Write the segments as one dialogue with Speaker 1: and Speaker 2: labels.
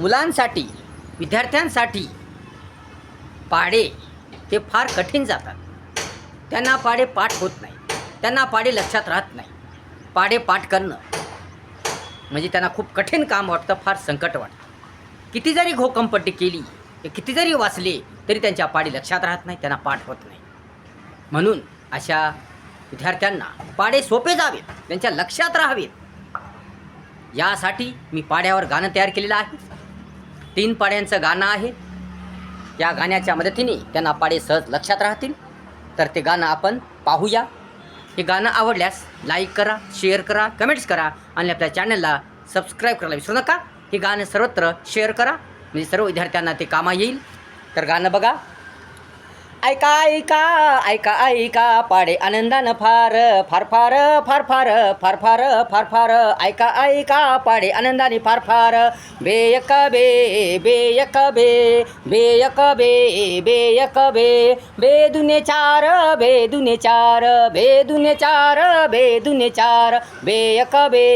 Speaker 1: मुलांसाठी विद्यार्थ्यांसाठी पाढे हे फार कठीण जातात. त्यांना पाढे पाठ होत नाही. त्यांना पाढे लक्षात राहत नाही. पाढे पाठ करणं म्हणजे त्यांना खूप कठीण काम वाटतं फार संकट वाटतं. किती जरी घोकंपट्टी केली ते किती जरी वाचले तरी त्यांच्या पाढे लक्षात राहत नाही त्यांना पाठ होत नाही. म्हणून अशा विद्यार्थ्यांना पाढे सोपे जावेत त्यांच्या लक्षात राहावेत. यासाठी मी पाढ्यावर गाणं तयार केलेलं आहे. तीन पाड्यांचं गाणं आहे. या गाण्याच्या मदतीने त्यांना पाडे सहज लक्षात राहतील. तर ते गाणं आपण पाहूया. हे गाणं आवडल्यास लाईक करा शेअर करा कमेंट्स करा आणि आपल्या चॅनलला सबस्क्राईब करायला विसरू नका. हे गाणं सर्वत्र शेअर करा. म्हणजे सर्व विद्यार्थ्यांना ते कामा येईल. तर गाणं बघा. ऐका ऐका ऐका ऐका पाडे आनंदानं फार फार फार फार फार फार फार फार फार ऐका ऐका पाडे आनंदाने फार फार बेयक बे बेयक बे बेयक बे बेयक बे बेदुने चार बेदुने चार बेदुने चार बेदुने चार बेयक बे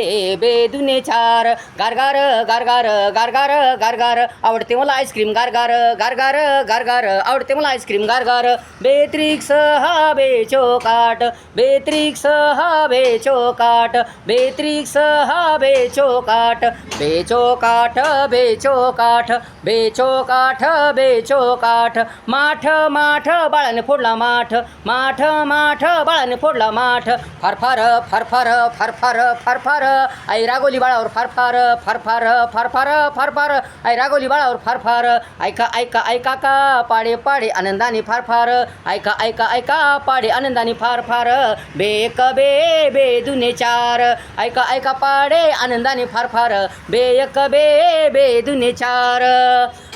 Speaker 1: बेदुने चार गारगार गारगार गारगार गारगार आवडते मला आईस्क्रीम गारगार गारगार गारगार आवडते मला आईस्क्रीम गारगार चार बेत्रिक्स हा बेचोकाट बेत्रिक्स हा बेचोकाट बेत्रिक्स हा बेचोकाट बेचोकाठ बेचोकाठ बेचोकाठ बेचोकाठ माठ माठ बाळाने फोडला माठ माठ माठ बाळाने फोडला माठ फारफार फारफार फारफार फारफार आई रागोली बाळावर फारफार फारफार फारफार फारफार आई रागोली बाळावर फारफार ऐका ऐका ऐका का पाडे पाडे आनंदाने फरफार फार ऐका ऐका ऐका पाडे आनंदाने फार फार बेक बे बे दुने चार. ऐका ऐका पाडे आनंदाने फार फार बेक बे बे दुने चार.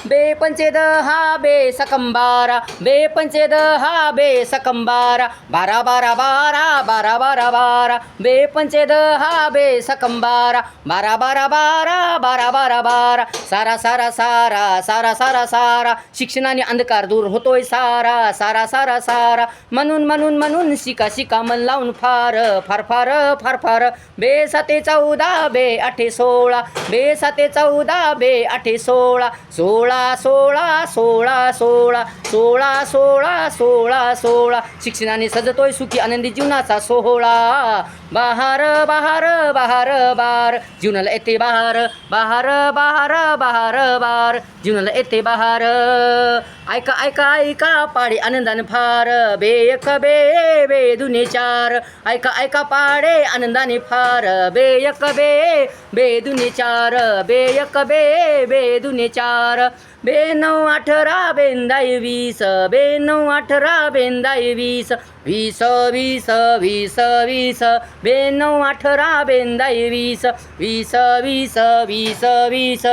Speaker 1: बे पंचेद हा बे सकंबारा बे पंचेद हा बे सकंबारा बारा बारा बारा बारा बारा बारा बे पंचेद हा बे सकंबारा बारा बारा बारा बारा बारा बारा सारा सारा सारा सारा सारा सारा शिक्षणाने अंधकार दूर होतोय सारा सारा सारा सारा म्हणून म्हणून म्हणून शिका शिका मन लावून फार फार फार फार फार बे साते चौदा बे आठे सोळा बे साते चौदा बे आठे सोळा सोळा सोळा सोळा सोळा सोळा सोळा सोळा सोळा शिक्षणाने सजतोय सुखी आनंदी जीवनाचा सोहळा. बहार बहार बहार बार. जीवनाला येते बहार बहार बहार बहार बार. जीवनाला येते बहार. ऐका ऐका ऐका पाडे आनंदाने फार. बेयक बे बे दुने चार. ऐका ऐका पाडे आनंदाने फार. बेयक बे बे दुने चार. बेयक बे बे दुने चार. બે નવ અઠરા બેંદાય વીસ બે નવ અઠરા બેંદાય વીસ વીસ વીસ વીસ વીસ બે નવ અઠરા બેંદાય વીસ વીસ વીસ વીસ વીસ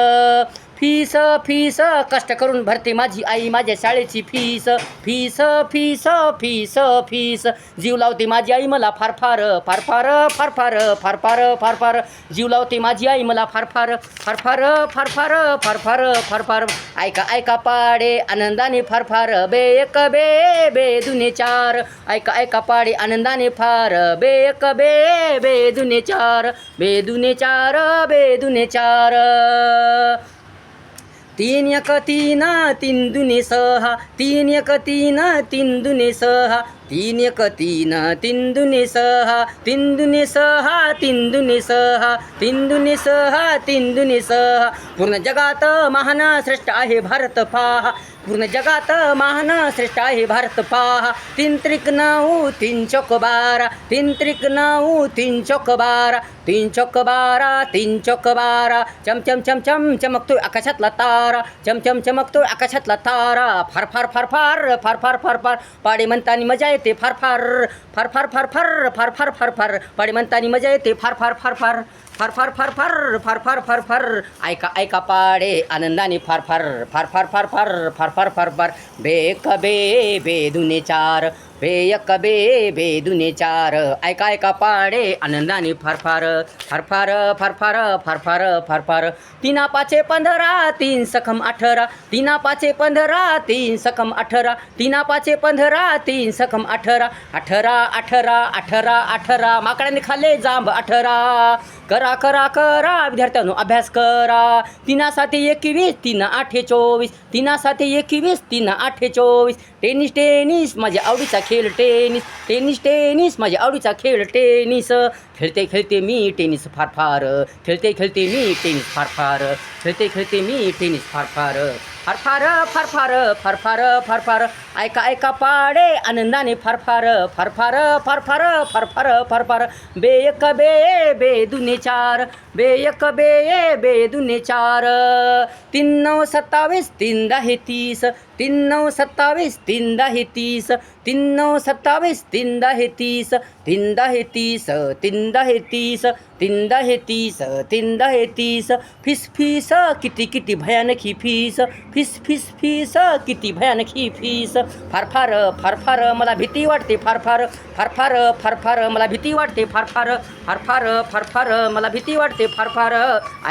Speaker 1: फीस फीस कष्ट करून भरते माझी आई माझ्या शाळेची fees fees fees fees fees जीव लावते माझी आई मला फार फार फार फार फार फार फार फार फार फार जीव लावते माझी आई मला फार फार फार फार फार फार फार फार फार फार ऐका ऐका पाडे आनंदाने फार फार बे एक बे बे दुने चार ऐका ऐका पाडे आनंदाने फार बे एक बे बे दुने चार बे दुने चार बे दुने चार तीन एक तीन तीन दुने सहा. तीन एक तीन तीन दुने सहा. तीन एक तीन तीन दुने सहा तीन दुने सहा तीन दुने सहा तीन दुने सहा तीन दुने सहा पूर्ण जगात महान श्रेष्ठ आहे भारत पहा. पूर्ण जगात महान श्रेष्ठ आहे भारत पहा. तीन त्रिक नऊ तीन चौक बारा तीन त्रिक नऊ तीन चौक बारा तीन चौक बारा तीन चौक बारा चम चम चम चम चमकतोय आकाशातला तारा. चम चम चमकतोय आकाशातला तारा. फार फार फार फार फार फार फार फार. पाडे म्हणताना मजा येते फार फार फार फार फार फार फार फार फार फार. पाडे म्हणतानी मजा येते फार फार फार फार. फार फार फार फार फार फार फार फार ऐका ऐका पाडे आनंदाने फार फार फार फार फार फार फार फार फार फार बेक बे बे दुने चार बे एक बे बे दुने चार ऐका ऐका पाडे आनंदाने फारफार फार फारफार फार फारफार तीना पाचे पंधरा तीन सखम अठरा तीना पाचे पंधरा तीन सखम अठरा तीना पाचे पंधरा तीन सखम अठरा अठरा अठरा अठरा अठरा माकड्याने खाल्ले जांब अठरा करा करा करा विद्यार्थ्यांनो अभ्यास करा. तिना साथी एकवीस तीन आठे चोवीस. तिना साथी एकवीस तीन आठे चोवीस. टेनिस टेनिस माझ्या आवडीचा खेळ टेनिस. टेनिस टेनिस माझ्या आवडीचा खेळ टेनिस. खेळते खेळते मी टेनिस फार फार. खेळते खेळते मी टेनिस फार फार. खेळते खेळते मी टेनिस फार फार. फारफार फारफार फारफार फारफार. ऐका ऐका पाडे आनंदाने फारफार फारफार फारफार फारफार फारफार. बेयक बे बे दुने चार. बे एक बे बे दुने चार. तीन नऊ सत्तावीस तीन दहा तीस. तीन नऊ सत्तावीस तीन दहा तीस. तीन नऊ सत्तावीस तीन दहा तीस. तीन दहा तीस तीन दहा तीस. तीन दहा तीस तीन दहा तीस. फिस फीस किती किती भयानक ही फीस. फिस फिस फीस किती भयानक ही फीस. फार फार फार फार मला भीती वाटते फार फार. फार फार फार फार मला भीती वाटते फार फार. फार फार फार फार मला भीती वाटते फार फार.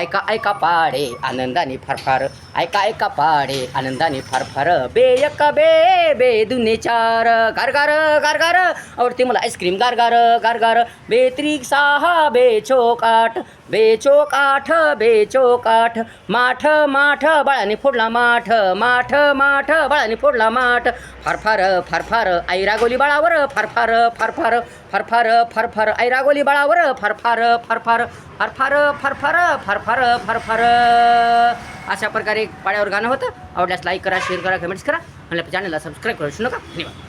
Speaker 1: ऐका ऐका पाडे आनंदाने फार फार. Kar ऐका ऐका पाडे आनंदाने फार फार बे एक बे बे दुने चार गारगार गारगार आवडते मला आईस्क्रीम गारगार गारगार बेत्रिक सहा बे चोक आठ बे चोक आठ बे चोक आठ माठ माठ बाळाने फोडला माठ माठ माठ बाळाने फोडला माठ फार फार फार फार आई रागोली बाळावर फार फार फार फार फार फार फार फार आई रागोली बाळावर फार फार फार फार फार फार फार फार फार फार फार फार अशा प्रकारे पाड्यावर गाणं होतं. आवडल्यास लाईक करा शेअर करा कमेंट्स करा. आणि आपल्या चॅनलला सबस्क्राईब करू. शकू नका. धन्यवाद.